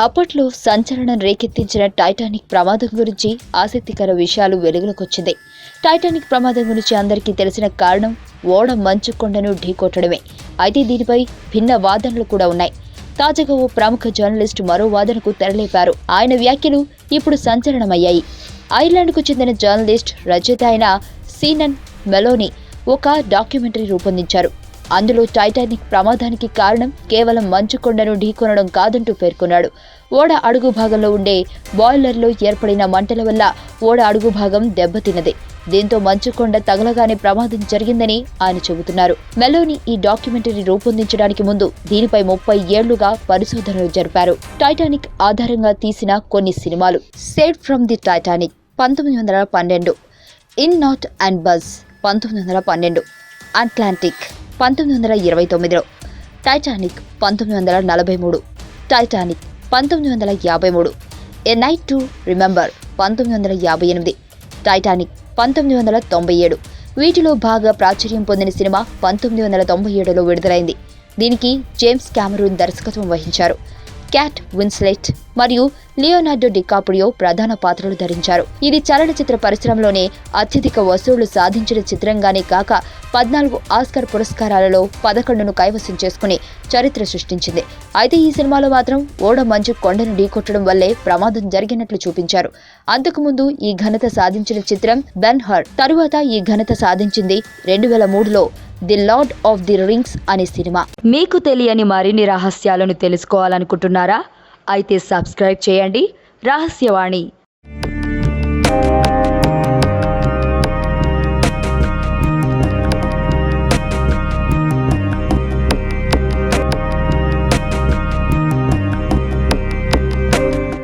అప్పట్లో సంచలనం రేకెత్తించిన టైటానిక్ ప్రమాదం గురించి ఆసక్తికర విషయాలు వెలుగులోకొచ్చింది. టైటానిక్ ప్రమాదం గురించి అందరికీ తెలిసిన కారణం ఓడ మంచు కొండను ఢీకొట్టడమే. అయితే దీనిపై భిన్న వాదనలు కూడా ఉన్నాయి. తాజాగా ఓ ప్రముఖ జర్నలిస్ట్ మరో వాదనకు తెరలేపారు. ఆయన వ్యాఖ్యలు ఇప్పుడు సంచలనమయ్యాయి. ఐర్లాండ్కు చెందిన జర్నలిస్ట్ రచయిత అయిన సీనన్ మెలోని ఒక డాక్యుమెంటరీ రూపొందించారు. అందులో టైటానిక్ ప్రమాదానికి కారణం కేవలం మంచు కొండను ఢీకొనడం కాదంటూ పేర్కొన్నాడు. ఓడ అడుగు భాగంలో ఉండే బాయిలర్లో ఏర్పడిన మంటల వల్ల ఓడ అడుగు భాగం దెబ్బతిన్నది. దీంతో మంచుకొండ తగలగానే ప్రమాదం జరిగిందని ఆయన చెబుతున్నారు. మెలోని ఈ డాక్యుమెంటరీ రూపొందించడానికి ముందు దీనిపై ముప్పై ఏళ్ళుగా పరిశోధనలు జరిపారు. టైటానిక్ ఆధారంగా తీసిన కొన్ని సినిమాలు. సేవ్ ఫ్రమ్ ది టైటానిక్ పంతొమ్మిది వందల పన్నెండు. ఇన్ నాట్ అండ్ బజ్ పంతొమ్మిది వందల పన్నెండు. అట్లాంటిక్ పంతొమ్మిది వందల ఇరవై తొమ్మిదిలో. టైటానిక్ పంతొమ్మిది వందల నలభై మూడు. టైటానిక్ పంతొమ్మిది వందల యాభై మూడు. ఎ నైట్ టు రిమెంబర్ పంతొమ్మిది వందల యాభై ఎనిమిది. టైటానిక్ పంతొమ్మిది వందల తొంభై ఏడు. వీటిలో బాగా ప్రాచుర్యం పొందిన సినిమా పంతొమ్మిది వందల తొంభై ఏడులో విడుదలైంది. దీనికి జేమ్స్ క్యామరూన్ దర్శకత్వం వహించారు. క్యాట్ విన్స్లెట్ మరియు లియోనార్డో డికాప్రియో ప్రధాన పాత్రలు ధరించారు. ఇది చలనచిత్ర పరిశ్రమలోనే అత్యధిక వసూళ్ళు సాధించిన చిత్రంగానే కాక పద్నాలుగు ఆస్కర్ పురస్కారాలలో పదకొండును కైవసం చేసుకుని చరిత్ర సృష్టించింది. అయితే ఈ సినిమాలో మాత్రం ఓడ మంచు కొండను ఢీకొట్టడం వల్లే ప్రమాదం జరిగినట్లు చూపించారు. అంతకుముందు ఈ ఘనత సాధించిన చిత్రం బెన్ హర్ తరువాత ఈ ఘనత సాధించింది రెండు వేల మూడులో the Lord of the Rings అనే సినిమా. మీకు తెలియని మరిన్ని రహస్యాలను తెలుసుకోవాలనుకుంటున్నారా? అయితే సబ్స్క్రైబ్ చేయండి. రహస్యవాణి.